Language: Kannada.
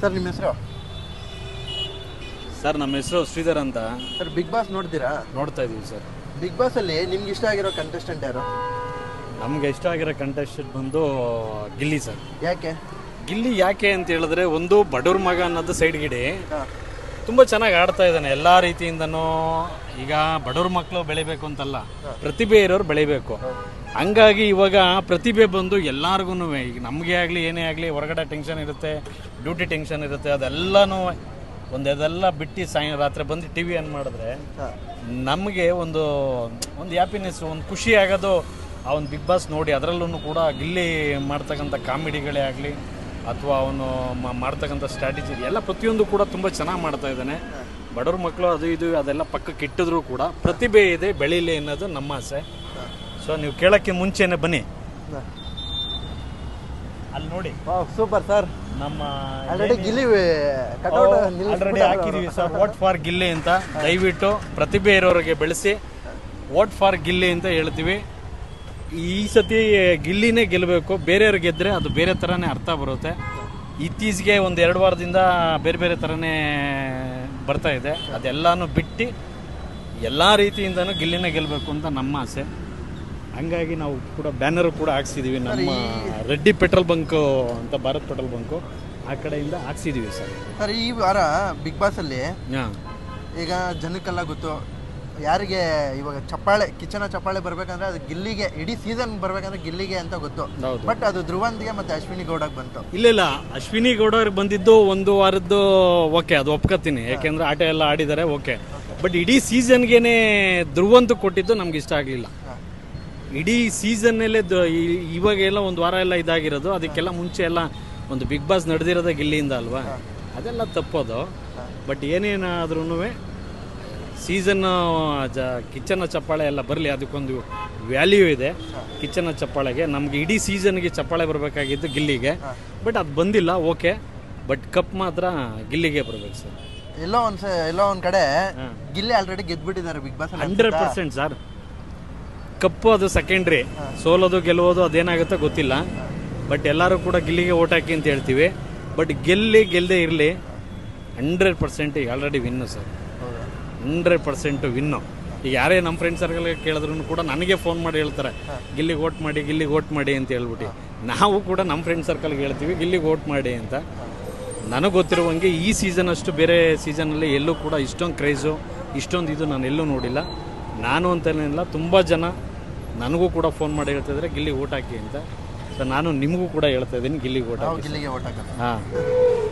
ಸರ್ ನಿಮ್ಮ ಹೆಸರು? ಸರ್ ನಮ್ಮ ಹೆಸರು ಶ್ರೀಧರ್ ಅಂತ. ಸರ್ ಬಿಗ್ ಬಾಸ್ ನೋಡ್ತೀರಾ? ನೋಡ್ತಾ ಇದೀವಿ ಸರ್. ಬಿಗ್ ಬಾಸ್ ಅಲ್ಲಿ ನಿಮ್ಗೆ ಇಷ್ಟ ಆಗಿರೋ ಕಂಟೆಸ್ಟೆಂಟ್ ಯಾರು? ನಮ್ಗೆ ಇಷ್ಟ ಆಗಿರೋ ಕಂಟೆಸ್ಟೆಂಟ್ ಬಂದು ಗಿಲ್ಲಿ ಸರ್. ಯಾಕೆ? ಗಿಲ್ಲಿ ಯಾಕೆ ಅಂತ ಹೇಳಿದ್ರೆ ಒಂದು ಬಡವ್ರ ಮಗ ಅನ್ನೋದು ಸೈಡ್ ಗಿಡಿ. ತುಂಬ ಚೆನ್ನಾಗಿ ಆಡ್ತಾ ಇದ್ದಾನೆ. ಎಲ್ಲ ರೀತಿಯಿಂದನೂ ಈಗ ಬಡವ್ರ ಮಕ್ಕಳು ಬೆಳಿಬೇಕು ಅಂತಲ್ಲ. ಪ್ರತಿಭೆ ಇರೋರು ಬೆಳಿಬೇಕು. ಹಂಗಾಗಿ ಇವಾಗ ಪ್ರತಿಭೆ ಬಂದು ಎಲ್ಲರಿಗೂ ಈಗ ನಮಗೆ ಆಗಲಿ ಏನೇ ಆಗಲಿ ಹೊರಗಡೆ ಟೆನ್ಷನ್ ಇರುತ್ತೆ ಡ್ಯೂಟಿ ಟೆನ್ಷನ್ ಇರುತ್ತೆ ಅದೆಲ್ಲನೂ ಒಂದು ಅದೆಲ್ಲ ಬಿಟ್ಟು ಸಾಯ ರಾತ್ರಿ ಬಂದು ಟಿ ವಿ ಆನ್ ಮಾಡಿದ್ರೆ ನಮಗೆ ಒಂದು ಒಂದು ಹ್ಯಾಪಿನೆಸ್ ಒಂದು ಖುಷಿ ಆಗೋದು ಆ ಒಂದು ಬಿಗ್ ಬಾಸ್ ನೋಡಿ ಅದರಲ್ಲೂ ಕೂಡ ಗಿಲ್ಲಿ ಮಾಡ್ತಕ್ಕಂಥ ಕಾಮಿಡಿಗಳೇ ಆಗಲಿ ಅಥವಾ ಅವನು ಮಾಡ್ತಕ್ಕಂಥ ಸ್ಟ್ರಾಟಜಿ ಎಲ್ಲ ಪ್ರತಿಯೊಂದು ಕೂಡ ತುಂಬ ಚೆನ್ನಾಗಿ ಮಾಡ್ತಾ ಇದ್ದಾನೆ. ಬಡವ್ರ ಮಕ್ಕಳು ಅದು ಇದು ಅದೆಲ್ಲ ಪಕ್ಕಕ್ಕೆ ಇಟ್ಟಿದ್ರು ಕೂಡ ಪ್ರತಿಭೆ ಇದೆ ಬೆಳೀಲಿ ಅನ್ನೋದು ನಮ್ಮ ಆಸೆ. ಸೊ ನೀವು ಕೇಳೋಕ್ಕೆ ಮುಂಚೆನೆ ಬನ್ನಿ. ಅಲ್ಲಿ ನೋಡಿ. Super sir. ನಮ್ಮ ಆಲ್ರೆಡಿ ಗಿಲ್ಲಿ ಆಲ್ರೆಡಿ ಹಾಕಿದೀವಿ ಸರ್ ವೋಟ್ ಫಾರ್ ಗಿಲ್ಲಿ ಅಂತ ದಯವಿಟ್ಟು ಪ್ರತಿಭೆ ಇರೋರಿಗೆ ಬೆಳೆಸಿ. ವೋಟ್ ಫಾರ್ ಗಿಲ್ಲಿ ಅಂತ ಹೇಳ್ತೀವಿ. ಈ ಸತಿ ಗಿಲ್ಲಿನೇ ಗೆಲ್ಲಬೇಕು. ಬೇರೆಯವ್ರು ಗೆದ್ದರೆ ಅದು ಬೇರೆ ಥರನೇ ಅರ್ಥ ಬರುತ್ತೆ. ಇತ್ತೀಚೆಗೆ ಒಂದು ಎರಡು ವಾರದಿಂದ ಬೇರೆ ಬೇರೆ ಥರನೇ ಬರ್ತಾ ಇದೆ. ಅದೆಲ್ಲನೂ ಬಿಟ್ಟು ಎಲ್ಲ ರೀತಿಯಿಂದನೂ ಗಿಲ್ಲಿನೇ ಗೆಲ್ಲಬೇಕು ಅಂತ ನಮ್ಮ ಆಸೆ. ಹಂಗಾಗಿ ನಾವು ಕೂಡ ಬ್ಯಾನರ್ ಕೂಡ ಹಾಕ್ಸಿದೀವಿ. ನಮ್ಮ ರೆಡ್ಡಿ ಪೆಟ್ರೋಲ್ ಬಂಕು ಅಂತ ಭಾರತ್ ಪೆಟ್ರೋಲ್ ಬಂಕು ಆ ಕಡೆಯಿಂದ ಹಾಕ್ಸಿದ್ದೀವಿ ಸರ್. ಸರ್ ಈ ವಾರ ಬಿಗ್ ಬಾಸ್ ಅಲ್ಲಿ ಈಗ ಜನಕ್ಕೆಲ್ಲ ಗೊತ್ತು ಯಾರಿಗೆ ಇವಾಗ ಚಪ್ಪಾಳೆ ಕಿಚನ ಚಪ್ಪಾಳೆ ಬರ್ಬೇಕಂದ್ರೆ ಅದು ಗಿಲ್ಲಿಗೆ ಇಡೀ ಸೀಸನ್ ಬರ್ಬೇಕಂದ್ರೆ ಗಿಲ್ಲಿಗೆ ಅಂತ ಗೊತ್ತು. ಬಟ್ ಅದು ಧ್ರುವಂತಿಗೆ ಮತ್ತೆ ಅಶ್ವಿನಿ ಗೌಡಗೆ ಬಂತು. ಇಲ್ಲ ಇಲ್ಲ. ಅಶ್ವಿನಿ ಗೌಡ ಅವ್ರಿಗೆ ಬಂದಿದ್ದು ಒಂದು ವಾರದ್ದು ಓಕೆ ಅದು ಒಪ್ಕೋತೀನಿ ಯಾಕೆಂದ್ರೆ ಆಟ ಎಲ್ಲ ಆಡಿದ್ದಾರೆ ಓಕೆ. ಬಟ್ ಇಡೀ ಸೀಸನ್ಗೇನೆ ಧ್ರುವಂತ ಕೊಟ್ಟಿದ್ದು ನಮ್ಗೆ ಇಷ್ಟ ಆಗಲಿಲ್ಲ. ಇಡೀ ಸೀಸನ್ನಲ್ಲೇ ಇವಾಗೆಲ್ಲ ಒಂದು ವಾರ ಎಲ್ಲ ಇದಾಗಿರೋದು. ಅದಕ್ಕೆಲ್ಲ ಮುಂಚೆ ಎಲ್ಲ ಒಂದು ಬಿಗ್ ಬಾಸ್ ನಡೆದಿರೋದೇ ಗಿಲ್ಲಿಯಿಂದ ಅಲ್ವಾ? ಅದೆಲ್ಲ ತಪ್ಪೋದು. ಬಟ್ ಏನೇನಾದ್ರೂ ಸೀಸನ್ ಜ ಕಿಚನ್ನ ಚಪ್ಪಾಳೆ ಎಲ್ಲ ಬರಲಿ. ಅದಕ್ಕೊಂದು ವ್ಯಾಲ್ಯೂ ಇದೆ. ಕಿಚನ್ನ ಚಪ್ಪಾಳೆಗೆ. ನಮಗೆ ಇಡೀ ಸೀಸನ್ಗೆ ಚಪ್ಪಾಳೆ ಬರಬೇಕಾಗಿದ್ದು ಗಿಲ್ಲಿಗೆ. ಬಟ್ ಅದು ಬಂದಿಲ್ಲ. ಓಕೆ ಬಟ್ ಕಪ್ ಮಾತ್ರ ಗಿಲ್ಲಿಗೆ ಬರಬೇಕು ಸರ್. ಎಲ್ಲೋ ಒಂದು ಎಲ್ಲೋ ಒಂದು ಕಡೆ Gilli already ಗೆದ್ಬಿಟ್ಟಿದ್ದಾರೆ Bigg Boss hundred percent sir. Cup ಅದು ಸೆಕೆಂಡ್ರಿ ಸೋಲೋದು ಗೆಲ್ಲುವುದು ಅದೇನಾಗುತ್ತೋ ಗೊತ್ತಿಲ್ಲ. ಬಟ್ ಎಲ್ಲರೂ ಕೂಡ ಗಿಲ್ಲಿಗೆ ಓಟ್ ಹಾಕಿ ಅಂತ ಹೇಳ್ತೀವಿ. ಬಟ್ ಗೆಲ್ಲಿ ಗೆಲ್ಲದೆ ಇರಲಿ hundred percent already win sir? Hundred percent win ಈಗ ಯಾರೇ ನಮ್ಮ ಫ್ರೆಂಡ್ ಸರ್ಕಲ್ ಕೇಳಿದ್ರು ಕೂಡ ನನಗೆ ಫೋನ್ ಮಾಡಿ ಹೇಳ್ತಾರೆ. ಗಿಲ್ಲಿಗೆ ಓಟ್ ಮಾಡಿ ಗಿಲ್ಲಿಗೆ ಓಟ್ ಮಾಡಿ ಅಂತ ಹೇಳ್ಬಿಟ್ಟು. ನಾವು ಕೂಡ ನಮ್ಮ ಫ್ರೆಂಡ್ ಸರ್ಕಲ್ಗೆ ಹೇಳ್ತೀವಿ ಗಿಲ್ಲಿಗೆ ಓಟ್ ಮಾಡಿ ಅಂತ. ನನಗೆ ಗೊತ್ತಿರುವಂಗೆ ಈ ಸೀಸನ್ ಅಷ್ಟು ಬೇರೆ ಸೀಸನಲ್ಲಿ ಎಲ್ಲೂ ಕೂಡ ಇಷ್ಟೊಂದು ಕ್ರೈಸು ಇಷ್ಟೊಂದು ಇದು ನಾನು ಎಲ್ಲೂ ನೋಡಿಲ್ಲ. ನಾನು ಅಂತೇನಿಲ್ಲ ತುಂಬ ಜನ ನನಗೂ ಕೂಡ ಫೋನ್ ಮಾಡಿ ಹೇಳ್ತಿದ್ರೆ ಗಿಲ್ಲಿ ಓಟ್ ಹಾಕಿ ಅಂತ. ಸೊ ನಾನು ನಿಮಗೂ ಕೂಡ ಹೇಳ್ತಾ ಇದ್ದೀನಿ ಗಿಲ್ಲಿಗೆ ಊಟ ಹಾಕಿ. ಗಿಲ್ಲಿಗೆ ಓಟ್ ಹಾಕೋದು ಹಾಂ.